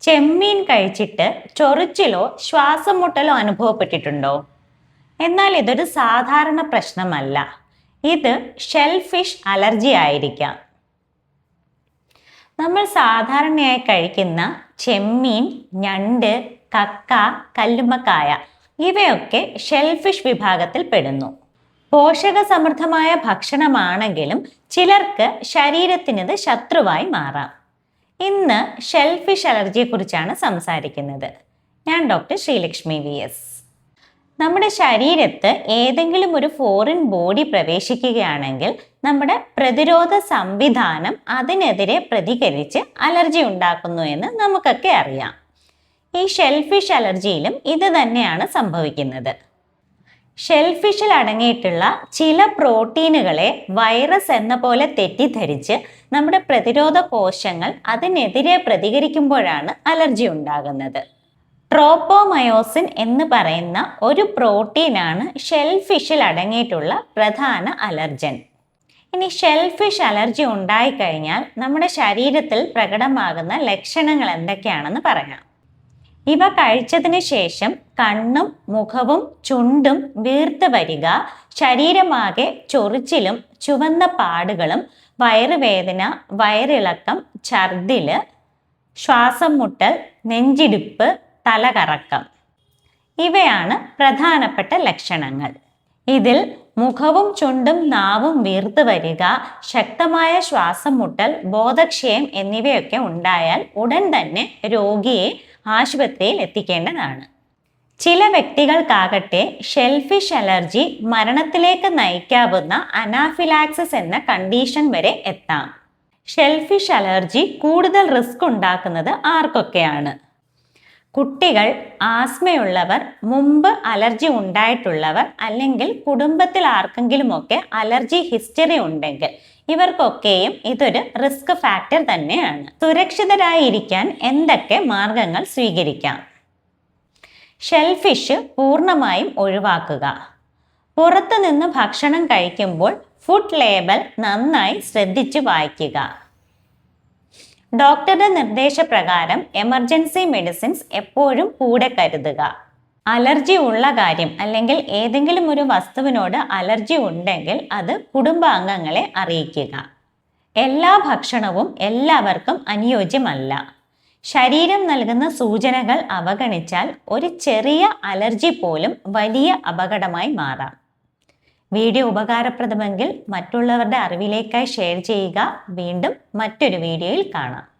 ചെമ്മീൻ കഴിച്ചിട്ട് ചൊറിച്ചിലോ ശ്വാസം മുട്ടലോ അനുഭവപ്പെട്ടിട്ടുണ്ടോ? എന്നാൽ ഇതൊരു സാധാരണ പ്രശ്നമല്ല. ഇത് ഷെൽ ഫിഷ് അലർജി ആയിരിക്കാം. നമ്മൾ സാധാരണയായി കഴിക്കുന്ന ചെമ്മീൻ ഞണ്ട് കക്ക കല്ലുമ്മക്കായ ഇവയൊക്കെ ഷെൽ ഫിഷ് വിഭാഗത്തിൽ പെടുന്നു. പോഷക സമൃദ്ധമായ ഭക്ഷണമാണെങ്കിലും ചിലർക്ക് ശരീരത്തിനത് ശത്രുവായി മാറാം. ഇന്ന് ഷെൽഫിഷ് അലർജിയെക്കുറിച്ചാണ് സംസാരിക്കുന്നത്. ഞാൻ ഡോക്ടർ ശ്രീലക്ഷ്മി വി എസ്. നമ്മുടെ ശരീരത്ത് ഏതെങ്കിലും ഒരു ഫോറിൻ ബോഡി പ്രവേശിക്കുകയാണെങ്കിൽ നമ്മുടെ പ്രതിരോധ സംവിധാനം അതിനെതിരെ പ്രതികരിച്ച് അലർജി ഉണ്ടാക്കുന്നു എന്ന് നമുക്കൊക്കെ അറിയാം. ഈ ഷെൽഫിഷ് അലർജിയിലും ഇത് തന്നെയാണ് സംഭവിക്കുന്നത്. ഷെൽഫിഷിൽ അടങ്ങിയിട്ടുള്ള ചില പ്രോട്ടീനുകളെ വൈറസ് എന്ന പോലെ തെറ്റിദ്ധരിച്ച് നമ്മുടെ പ്രതിരോധ കോശങ്ങൾ അതിനെതിരെ പ്രതികരിക്കുമ്പോഴാണ് അലർജി ഉണ്ടാകുന്നത്. ട്രോപ്പോമയോസിൻ എന്ന് പറയുന്ന ഒരു പ്രോട്ടീനാണ് ഷെൽഫിഷിൽ അടങ്ങിയിട്ടുള്ള പ്രധാന അലർജൻ. ഇനി ഷെൽഫിഷ് അലർജി ഉണ്ടായിക്കഴിഞ്ഞാൽ നമ്മുടെ ശരീരത്തിൽ പ്രകടമാകുന്ന ലക്ഷണങ്ങൾ എന്തൊക്കെയാണെന്ന് പറയാം. ഇവ കഴിച്ചതിന് ശേഷം കണ്ണും മുഖവും ചുണ്ടും വീർത്ത് വരിക ശരീരമാകെ ചൊറിച്ചിലും ചുവന്ന പാടുകളും വയറുവേദന വയറിളക്കം ഛർദിൽ ശ്വാസം മുട്ടൽ നെഞ്ചിടിപ്പ് തലകറക്കം. ഇവയാണ് പ്രധാനപ്പെട്ട ലക്ഷണങ്ങൾ. ഇതിൽ മുഖവും ചുണ്ടും നാവും വീർത്ത് വരിക ശക്തമായ ശ്വാസം മുട്ടൽ ബോധക്ഷയം എന്നിവയൊക്കെ ഉണ്ടായാൽ ഉടൻ തന്നെ രോഗിയെ ആശുപത്രിയിൽ എത്തിക്കേണ്ടതാണ്. ചില വ്യക്തികൾക്കാകട്ടെ ഷെൽഫിഷ് അലർജി മരണത്തിലേക്ക് നയിക്കാവുന്ന അനാഫിലാക്സിസ് എന്ന കണ്ടീഷൻ വരെ എത്താം. ഷെൽഫിഷ് അലർജി കൂടുതൽ റിസ്ക് ഉണ്ടാക്കുന്നത് ആർക്കൊക്കെയാണ്? കുട്ടികൾ ആസ്മയുള്ളവർ മുമ്പ് അലർജി ഉണ്ടായിട്ടുള്ളവർ അല്ലെങ്കിൽ കുടുംബത്തിൽ ആർക്കെങ്കിലുമൊക്കെ അലർജി ഹിസ്റ്ററി ഉണ്ടെങ്കിൽ ഇവർക്കൊക്കെയും ഇതൊരു റിസ്ക് ഫാക്ടർ തന്നെയാണ്. സുരക്ഷിതരായിരിക്കാൻ എന്തൊക്കെ മാർഗങ്ങൾ സ്വീകരിക്കാം? ഷെൽഫിഷ് പൂർണമായും ഒഴിവാക്കുക. പുറത്തു നിന്ന് ഭക്ഷണം കഴിക്കുമ്പോൾ ഫുഡ് ലേബൽ നന്നായി ശ്രദ്ധിച്ചു വായിക്കുക. ഡോക്ടറുടെ നിർദ്ദേശപ്രകാരം എമർജൻസി മെഡിസിൻസ് എപ്പോഴും കൂടെ കരുതുക. അലർജി ഉള്ള കാര്യം അല്ലെങ്കിൽ ഏതെങ്കിലും ഒരു വസ്തുവിനോട് അലർജി ഉണ്ടെങ്കിൽ അത് കുടുംബാംഗങ്ങളെ അറിയിക്കുക. എല്ലാ ഭക്ഷണവും എല്ലാവർക്കും അനുയോജ്യമല്ല. ശരീരം നൽകുന്ന സൂചനകൾ അവഗണിച്ചാൽ ഒരു ചെറിയ അലർജി പോലും വലിയ അപകടമായി മാറാം. വീഡിയോ ഉപകാരപ്രദമെങ്കിൽ മറ്റുള്ളവരുടെ അറിവിലേക്കായി ഷെയർ ചെയ്യുക. വീണ്ടും മറ്റൊരു വീഡിയോയിൽ കാണാം.